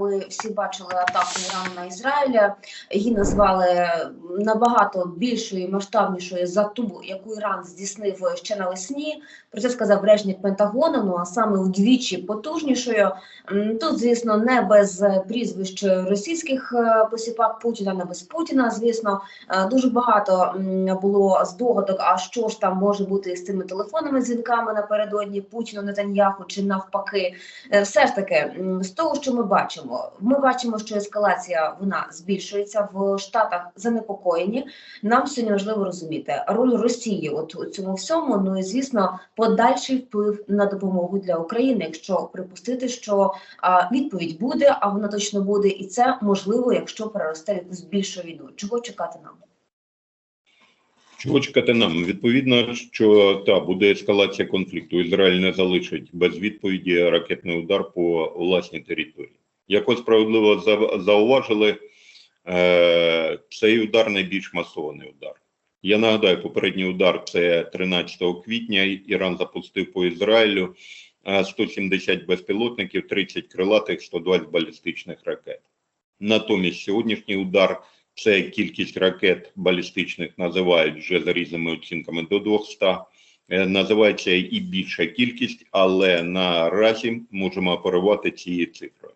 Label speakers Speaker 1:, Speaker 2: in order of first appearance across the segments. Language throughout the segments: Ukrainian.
Speaker 1: Ми всі бачили атаку Ірану на Ізраїль. Її назвали набагато більшою і масштабнішою за ту, яку Іран здійснив ще навесні. Про це сказав речник Пентагону. Ну а саме удвічі потужнішою. Тут, звісно, не без прізвищ російських е, посіпак Путіна, не без Путіна. Звісно, Е, дуже багато було здогадок. А що ж там може бути з цими телефонними дзвінками напередодні Путіну Нетаньяху чи навпаки? Е, Все ж таки, з того, що ми бачимо, ми бачимо, що ескалація вона збільшується в Штатах занепокоєні. Нам сьогодні важливо розуміти роль Росії от у цьому всьому. Ну і звісно, подальший вплив на допомогу для України, якщо припустити, що а, відповідь буде, а вона точно буде, і це можливо, якщо переросте якусь більшу війну. Чого чекати нам?
Speaker 2: Чого чекати нам? Відповідно, що та буде ескалація конфлікту. Ізраїль не залишить без відповіді ракетний удар по власній території. Як ви справедливо зауважили, е, цей удар найбільш масований удар. Я нагадаю, попередній удар це 13 квітня. Іран запустив по Ізраїлю е, 170 безпілотників, 30 крилатих, 120 балістичних ракет. Натомість сьогоднішній удар це кількість ракет балістичних називають вже за різними оцінками до 200. Е, Називається і більша кількість, але наразі можемо оперувати цією цифрою.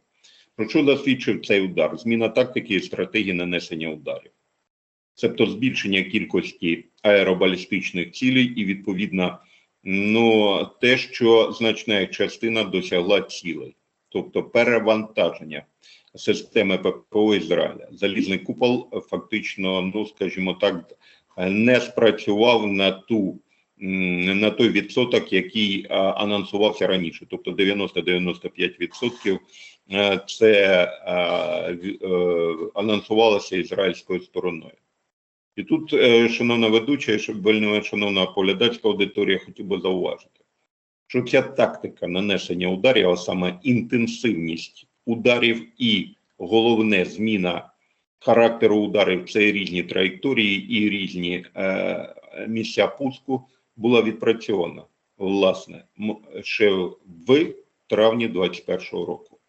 Speaker 2: Про що засвідчив цей удар? Зміна тактики і стратегії нанесення ударів, тобто збільшення кількості аеробалістичних цілей і відповідно ну, те, що значна частина досягла цілей, тобто перевантаження системи ППО Ізраїля. Залізний купол фактично, ну скажімо так, не спрацював на ту на той відсоток, який анонсувався раніше, тобто 90-95% е, це е, анонсувалося ізраїльською стороною. І тут, е, шановна ведуча, і шановна поглядацька аудиторія, хотів би зауважити, що ця тактика нанесення ударів, а саме інтенсивність ударів і головне зміна характеру ударів це різні траєкторії і різні е, місця пуску була відпрацьована власне ще в травні 2021 року.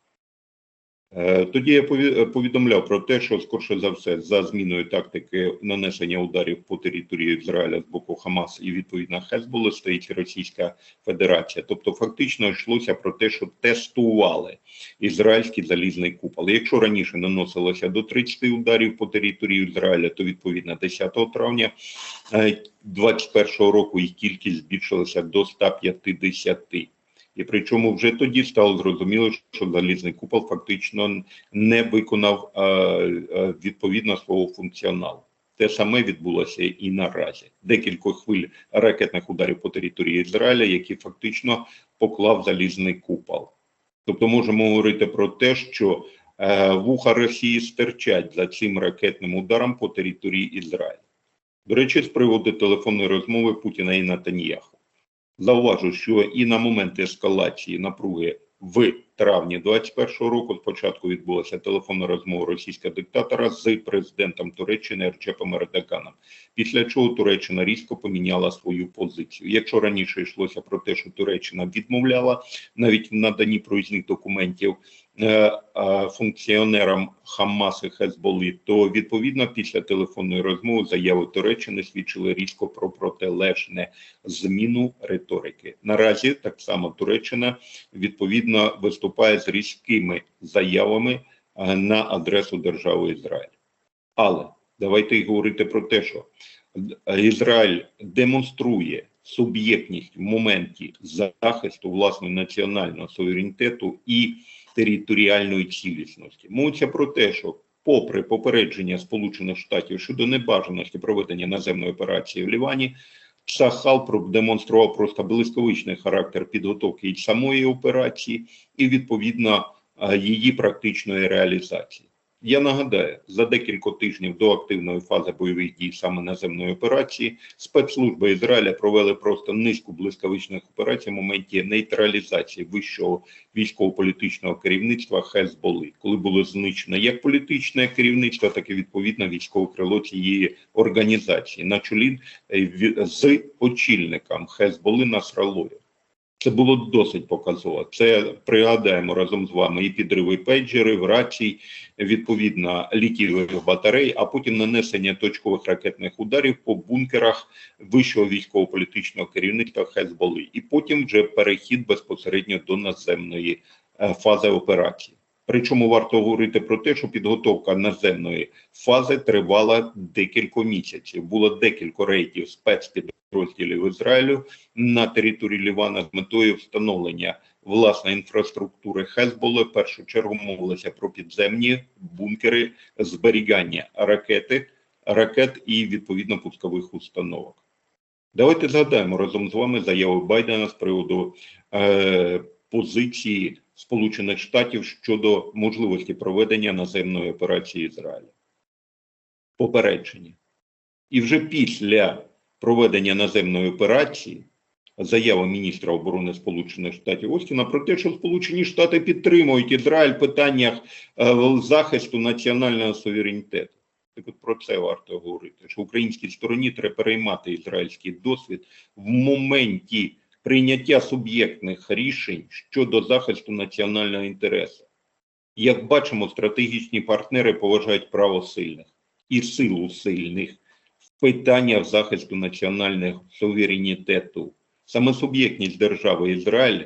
Speaker 2: Е, Тоді я пові- повідомляв про те, що скорше за все за зміною тактики нанесення ударів по території Ізраїля з боку Хамас і відповідно Хезболи стоїть Російська Федерація. Тобто, фактично йшлося про те, що тестували ізраїльський залізний купол. Якщо раніше наносилося до 30 ударів по території Ізраїля, то відповідно 10 травня 2021 року їх кількість збільшилася до 150. І причому вже тоді стало зрозуміло, що залізний купол фактично не виконав е, е, відповідно свого функціоналу. Те саме відбулося і наразі. Декілька хвиль ракетних ударів по території Ізраїля, які фактично поклав залізний купол. Тобто можемо говорити про те, що е, вуха Росії стирчать за цим ракетним ударом по території Ізраїля. До речі, з приводу телефонної розмови Путіна і Натаньяху. Зауважу, що і на момент ескалації напруги в травні 2021 року спочатку відбулася телефонна розмова російського диктатора з президентом Туреччини Ерчепом Ердоганом, після чого Туреччина різко поміняла свою позицію. Якщо раніше йшлося про те, що Туреччина відмовляла навіть в наданні проїзних документів функціонерам Хамас і Хезболи, то відповідно після телефонної розмови заяви Туреччини свідчили різко про протилежне зміну риторики. Наразі так само Туреччина відповідно виступає з різкими заявами е, на адресу держави Ізраїль. Але давайте й говорити про те, що е, Ізраїль демонструє суб'єктність в моменті захисту власного національного суверенітету і територіальної цілісності. Мовиться про те, що попри попередження Сполучених Штатів щодо небажаності проведення наземної операції в Лівані, Сахал продемонстрував просто блискавичний характер підготовки і самої операції, і відповідно е, її практичної реалізації. Я нагадаю, за декілька тижнів до активної фази бойових дій саме наземної операції спецслужби Ізраїля провели просто низку блискавичних операцій в моменті нейтралізації вищого військово-політичного керівництва Хезболи, коли було знищено як політичне керівництво, так і відповідно військове крило цієї організації на чолі е, з очільником Хезболи Насралою. Це було досить показово. Це пригадаємо разом з вами і підриви пейджерів, рацій, відповідно літівих батарей, а потім нанесення точкових ракетних ударів по бункерах вищого військово-політичного керівництва Хезболи, і потім вже перехід безпосередньо до наземної е, фази операції. Причому варто говорити про те, що підготовка наземної фази тривала декілька місяців. Було декілька рейдів спецпідрозділів Ізраїлю на території Лівана з метою встановлення власної інфраструктури Хезболи. В першу чергу мовилося про підземні бункери зберігання ракети, ракет і відповідно пускових установок. Давайте згадаємо разом з вами заяву Байдена з приводу е, позиції Сполучених Штатів щодо можливості проведення наземної операції Ізраїля. Попередження. І вже після проведення наземної операції заява міністра оборони Сполучених Штатів Остіна про те, що Сполучені Штати підтримують Ізраїль в питаннях е, захисту національного суверенітету. Так от про це варто говорити, що українській стороні треба переймати ізраїльський досвід в моменті прийняття суб'єктних рішень щодо захисту національного інтересу. Як бачимо, стратегічні партнери поважають право сильних і силу сильних в питаннях захисту національного суверенітету. Саме суб'єктність держави Ізраїль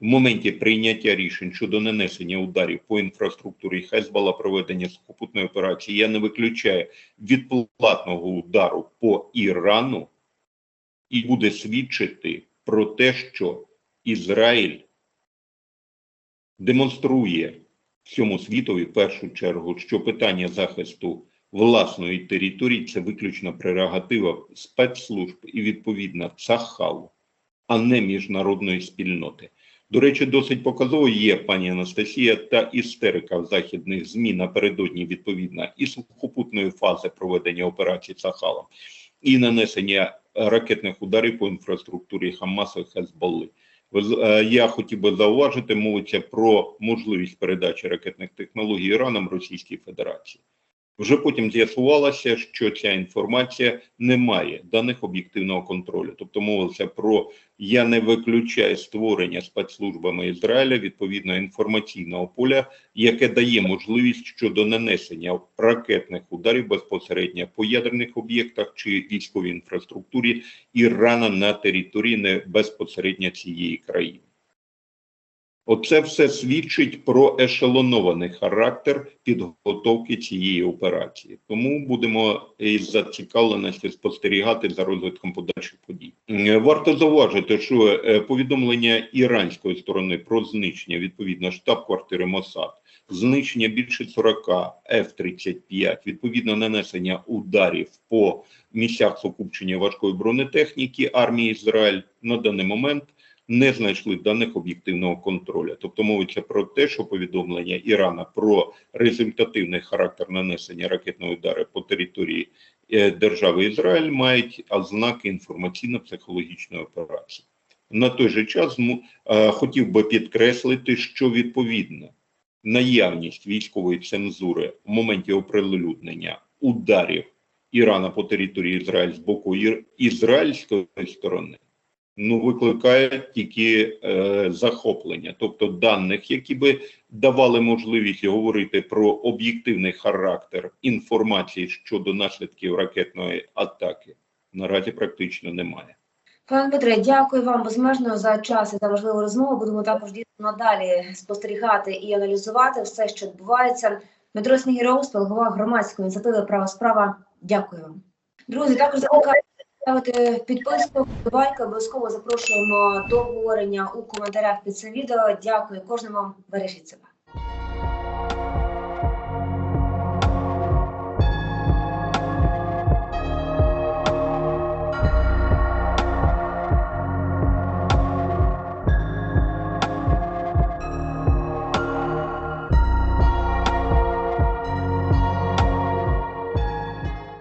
Speaker 2: в моменті прийняття рішень щодо нанесення ударів по інфраструктурі Хезбола, проведення сухопутної операції, я не виключаю відплатного удару по Ірану і буде свідчити про те, що Ізраїль демонструє всьому світові в першу чергу, що питання захисту власної території це виключно прерогатива спецслужб і відповідно Цахалу, а не міжнародної спільноти. До речі, досить показово є пані Анастасія та істерика в західних ЗМІ напередодні відповідно і сухопутної фази проведення операції Сахалом, і нанесення ракетних ударів по інфраструктурі Хамасу і Хезболли. Е, Я хотів би зауважити, мовиться про можливість передачі ракетних технологій Іраном Російській Федерації. Вже потім з'ясувалося, що ця інформація не має даних об'єктивного контролю. Тобто мовилося про я не виключаю створення спецслужбами Ізраїля відповідного інформаційного поля, яке дає можливість щодо нанесення ракетних ударів безпосередньо по ядерних об'єктах чи військовій інфраструктурі Ірана на території не безпосередньо цієї країни. Оце все свідчить про ешелонований характер підготовки цієї операції. Тому будемо із зацікавленості спостерігати за розвитком подальших подій. Е, Варто зауважити, що е, повідомлення іранської сторони про знищення відповідно штаб-квартири Мосад, знищення більше 40 F-35, відповідно нанесення ударів по місцях сукупчення важкої бронетехніки армії Ізраїль на даний момент не знайшли даних об'єктивного контролю. Тобто мовиться про те, що повідомлення Ірана про результативний характер нанесення ракетного удару по території е, держави Ізраїль мають ознаки інформаційно-психологічної операції. На той же час е, хотів би підкреслити, що відповідно наявність військової цензури в моменті оприлюднення ударів Ірана по території Ізраїль з боку ізраїльської сторони ну, викликає тільки е, захоплення, тобто даних, які би давали можливість говорити про об'єктивний характер інформації щодо наслідків ракетної атаки, наразі практично немає.
Speaker 1: Пане Дмитре, дякую вам безмежно за час і за важливу розмову. Будемо також дійсно надалі спостерігати і аналізувати все, що відбувається. Дмитро Снігіроус, голова громадської ініціативи Права справа. Дякую вам. Друзі, також закликаю ставити підписку, вподобайки. Обов'язково запрошуємо до обговорення у коментарях під цим відео. Дякую кожному. Бережіть себе.